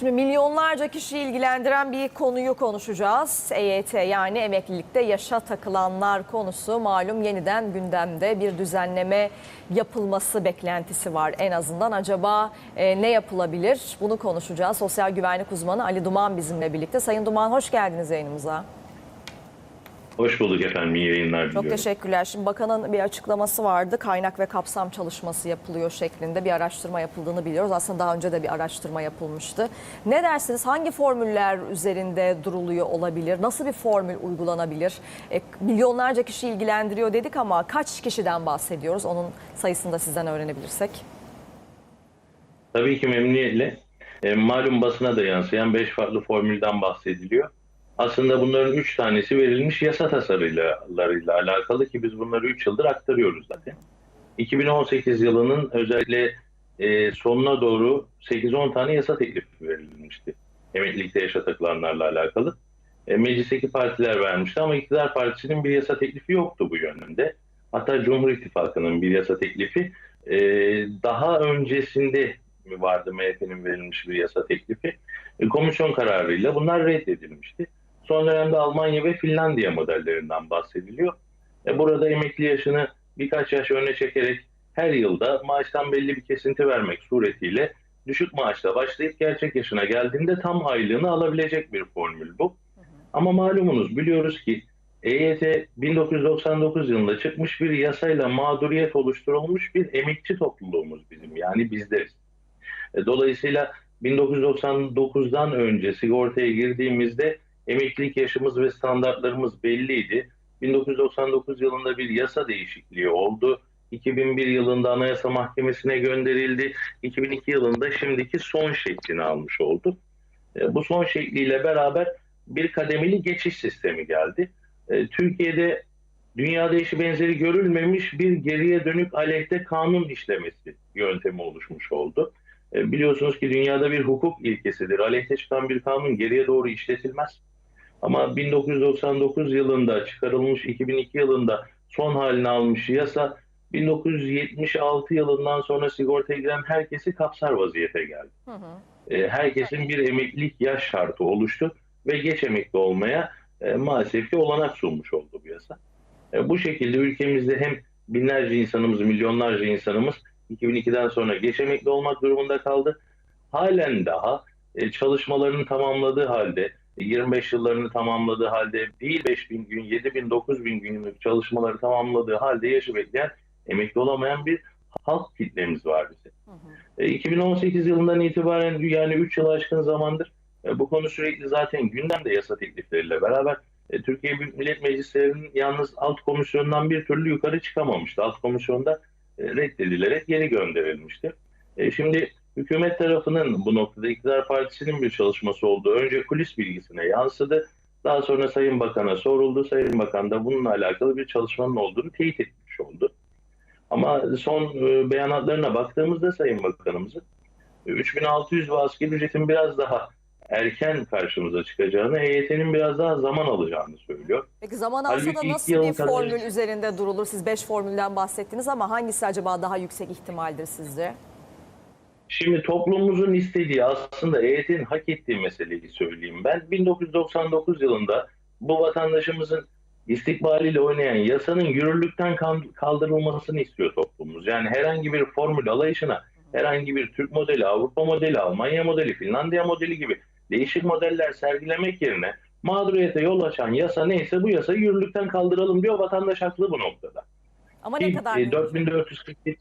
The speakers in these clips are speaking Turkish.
Şimdi milyonlarca kişi ilgilendiren bir konuyu konuşacağız. EYT yani emeklilikte yaşa takılanlar konusu malum yeniden gündemde bir düzenleme yapılması beklentisi var en azından. Acaba e, ne yapılabilir? Bunu konuşacağız. Sosyal güvenlik uzmanı Ali Duman bizimle birlikte. Sayın Duman hoş geldiniz yayınımıza. Hoş bulduk efendim. İyi yayınlar Çok diliyorum. teşekkürler. Şimdi bakanın bir açıklaması vardı. Kaynak ve kapsam çalışması yapılıyor şeklinde bir araştırma yapıldığını biliyoruz. Aslında daha önce de bir araştırma yapılmıştı. Ne dersiniz? Hangi formüller üzerinde duruluyor olabilir? Nasıl bir formül uygulanabilir? E, milyonlarca kişi ilgilendiriyor dedik ama kaç kişiden bahsediyoruz? Onun sayısını da sizden öğrenebilirsek. Tabii ki memnuniyetle. E, malum basına da yansıyan 5 farklı formülden bahsediliyor. Aslında bunların 3 tanesi verilmiş yasa tasarılarıyla alakalı ki biz bunları 3 yıldır aktarıyoruz zaten. 2018 yılının özellikle e, sonuna doğru 8-10 tane yasa teklifi verilmişti. Emeklilikte yaşa takılanlarla alakalı. E, meclisteki partiler vermişti ama iktidar partisinin bir yasa teklifi yoktu bu yönünde. Hatta Cumhur İttifakı'nın bir yasa teklifi e, daha öncesinde vardı MHP'nin verilmiş bir yasa teklifi. E, komisyon kararıyla bunlar reddedilmişti. Son dönemde Almanya ve Finlandiya modellerinden bahsediliyor. E, burada emekli yaşını birkaç yaş öne çekerek her yılda maaştan belli bir kesinti vermek suretiyle düşük maaşla başlayıp gerçek yaşına geldiğinde tam aylığını alabilecek bir formül bu. Ama malumunuz biliyoruz ki EYT 1999 yılında çıkmış bir yasayla mağduriyet oluşturulmuş bir emekçi topluluğumuz bizim yani bizleriz. E, Dolayısıyla 1999'dan önce sigortaya girdiğimizde emeklilik yaşımız ve standartlarımız belliydi. 1999 yılında bir yasa değişikliği oldu. 2001 yılında Anayasa Mahkemesi'ne gönderildi. 2002 yılında şimdiki son şeklini almış oldu. E, Bu son şekliyle beraber bir kademeli geçiş sistemi geldi. E, Türkiye'de dünyada eşi benzeri görülmemiş bir geriye dönük aleyhte kanun işlemesi yöntemi oluşmuş oldu. E, Biliyorsunuz ki dünyada bir hukuk ilkesidir. Aleyhte çıkan bir kanun geriye doğru işletilmez. Ama 1999 yılında çıkarılmış, 2002 yılında son halini almış yasa 1976 yılından sonra sigortaya giren herkesi kapsar vaziyete geldi. Hı hı. E, Herkesin bir emeklilik yaş şartı oluştu ve geç emekli olmaya e, maalesef ki olanak sunmuş oldu bu yasa. E, Bu şekilde ülkemizde hem binlerce insanımız, milyonlarca insanımız 2002'den sonra geç emekli olmak durumunda kaldı. Halen daha e, çalışmalarını tamamladığı halde, 25 yıllarını tamamladığı halde değil 5 bin gün, 7 bin, 9 bin günlük çalışmaları tamamladığı halde yaşı bekleyen, emekli olamayan bir halk kitlemiz var bizim. E, 2018 yılından itibaren yani 3 yıl aşkın zamandır e, bu konu sürekli zaten gündemde yasa teklifleriyle beraber e, Türkiye Büyük Millet Meclisi'nin yalnız alt komisyondan bir türlü yukarı çıkamamıştı. Alt komisyonda e, reddedilerek geri gönderilmişti. E, Şimdi hükümet tarafının bu noktada iktidar partisinin bir çalışması oldu. Önce kulis bilgisine yansıdı. Daha sonra Sayın Bakan'a soruldu. Sayın Bakan da bununla alakalı bir çalışmanın olduğunu teyit etmiş oldu. Ama son e, beyanatlarına baktığımızda Sayın Bakanımızın e, 3600 ve asgari ücretin biraz daha erken karşımıza çıkacağını, EYT'nin biraz daha zaman alacağını söylüyor. Peki zaman alsa da Halbuki iki nasıl bir kadar- formül üzerinde durulur? Siz 5 formülden bahsettiniz ama hangisi acaba daha yüksek ihtimaldir sizce? Şimdi toplumumuzun istediği aslında EYT'nin hak ettiği meseleyi söyleyeyim. Ben 1999 yılında bu vatandaşımızın istikbaliyle oynayan yasanın yürürlükten kaldırılmasını istiyor toplumumuz. Yani herhangi bir formül alayışına, herhangi bir Türk modeli, Avrupa modeli, Almanya modeli, Finlandiya modeli gibi değişik modeller sergilemek yerine mağduriyete yol açan yasa neyse bu yasayı yürürlükten kaldıralım diyor. Vatandaş haklı bu noktada. Ama ne kadar e, mümkün? 4447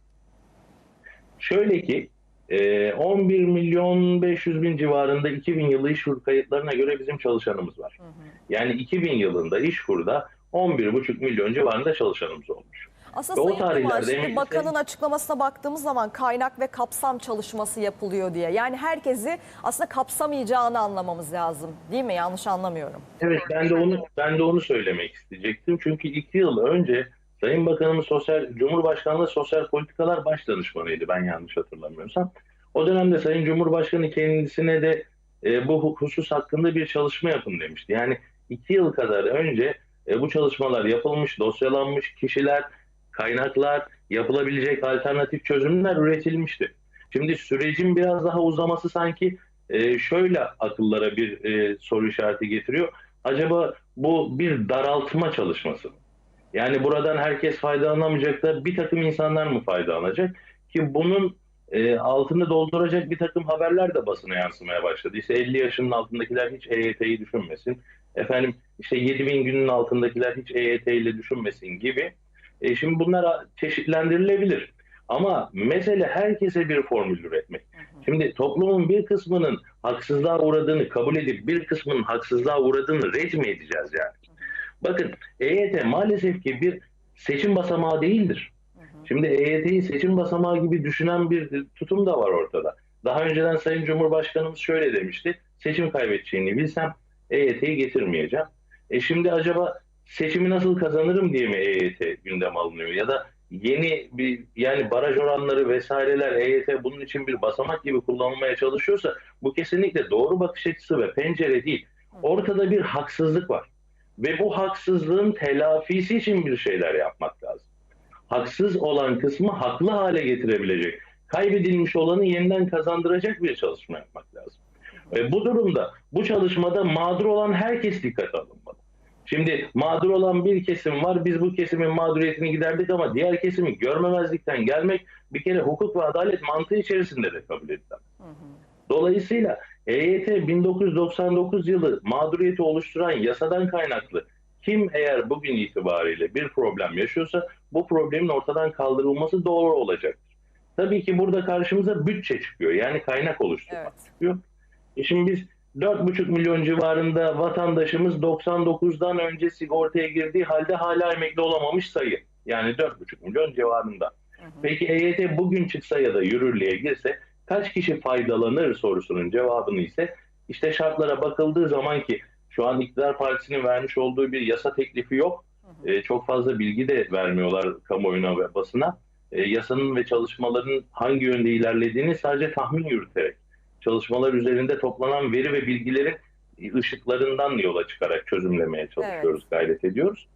şöyle ki e, 11 milyon 500 bin civarında 2000 yılı işkur kayıtlarına göre bizim çalışanımız var. Hı hı. Yani 2000 yılında işkurda 11,5 milyon civarında çalışanımız olmuş. Aslında Ve o Sayın tarihlerde şimdi bakanın açıklamasına baktığımız zaman kaynak ve kapsam çalışması yapılıyor diye. Yani herkesi aslında kapsamayacağını anlamamız lazım. Değil mi? Yanlış anlamıyorum. Evet ben de onu ben de onu söylemek isteyecektim. Çünkü iki yıl önce Sayın Bakanımız Sosyal Cumhurbaşkanlığı Sosyal Politikalar Baş Danışmanıydı ben yanlış hatırlamıyorsam. O dönemde Sayın Cumhurbaşkanı kendisine de e, bu husus hakkında bir çalışma yapın demişti. Yani iki yıl kadar önce e, bu çalışmalar yapılmış, dosyalanmış kişiler, kaynaklar, yapılabilecek alternatif çözümler üretilmişti. Şimdi sürecin biraz daha uzaması sanki e, şöyle akıllara bir e, soru işareti getiriyor. Acaba bu bir daraltma çalışması mı? Yani buradan herkes faydalanamayacak da bir takım insanlar mı faydalanacak? Ki bunun e, altını dolduracak bir takım haberler de basına yansımaya başladı. İşte 50 yaşının altındakiler hiç EYT'yi düşünmesin. Efendim işte 7000 günün altındakiler hiç EYT ile düşünmesin gibi. E, şimdi bunlar çeşitlendirilebilir. Ama mesele herkese bir formül üretmek. Şimdi toplumun bir kısmının haksızlığa uğradığını kabul edip bir kısmının haksızlığa uğradığını red mi edeceğiz yani? Bakın EYT maalesef ki bir seçim basamağı değildir. Şimdi EYT'yi seçim basamağı gibi düşünen bir tutum da var ortada. Daha önceden Sayın Cumhurbaşkanımız şöyle demişti. Seçim kaybedeceğini bilsem EYT'yi getirmeyeceğim. E şimdi acaba seçimi nasıl kazanırım diye mi EYT gündem alınıyor? Ya da yeni bir yani baraj oranları vesaireler EYT bunun için bir basamak gibi kullanılmaya çalışıyorsa bu kesinlikle doğru bakış açısı ve pencere değil. Ortada bir haksızlık var. Ve bu haksızlığın telafisi için bir şeyler yapmak lazım. Haksız olan kısmı haklı hale getirebilecek, kaybedilmiş olanı yeniden kazandıracak bir çalışma yapmak lazım. Ve bu durumda, bu çalışmada mağdur olan herkes dikkate alınmalı. Şimdi mağdur olan bir kesim var, biz bu kesimin mağduriyetini giderdik ama diğer kesimi görmemezlikten gelmek bir kere hukuk ve adalet mantığı içerisinde de kabul edilemez. Dolayısıyla EYT 1999 yılı mağduriyeti oluşturan yasadan kaynaklı kim eğer bugün itibariyle bir problem yaşıyorsa bu problemin ortadan kaldırılması doğru olacaktır. Tabii ki burada karşımıza bütçe çıkıyor. Yani kaynak oluşturmak Evet. çıkıyor. E şimdi biz 4,5 milyon civarında vatandaşımız 99'dan önce sigortaya girdiği halde hala emekli olamamış sayı. Yani 4,5 milyon civarında. Peki EYT bugün çıksa ya da yürürlüğe girse kaç kişi faydalanır sorusunun cevabını ise işte şartlara bakıldığı zaman ki şu an iktidar partisinin vermiş olduğu bir yasa teklifi yok. Ee, çok fazla bilgi de vermiyorlar kamuoyuna ve basına. Ee, yasanın ve çalışmaların hangi yönde ilerlediğini sadece tahmin yürüterek, çalışmalar üzerinde toplanan veri ve bilgilerin ışıklarından yola çıkarak çözümlemeye çalışıyoruz, gayret ediyoruz.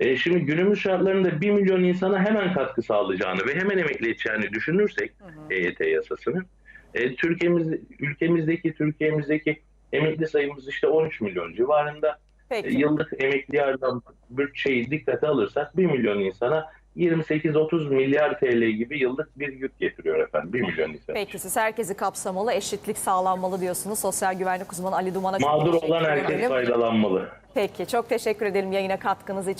E, şimdi günümüz şartlarında 1 milyon insana hemen katkı sağlayacağını ve hemen emekli edeceğini düşünürsek EYT yasasının e, Türkiye'miz, ülkemizdeki Türkiye'mizdeki emekli sayımız işte 13 milyon civarında. E, Peki. yıllık emekli yardım bütçeyi dikkate alırsak 1 milyon insana 28-30 milyar TL gibi yıllık bir yük getiriyor efendim 1 milyon insan. Peki siz herkesi kapsamalı, eşitlik sağlanmalı diyorsunuz. Sosyal güvenlik uzmanı Ali Duman'a Mağdur olan herkes faydalanmalı. Peki çok teşekkür edelim yayına katkınız için.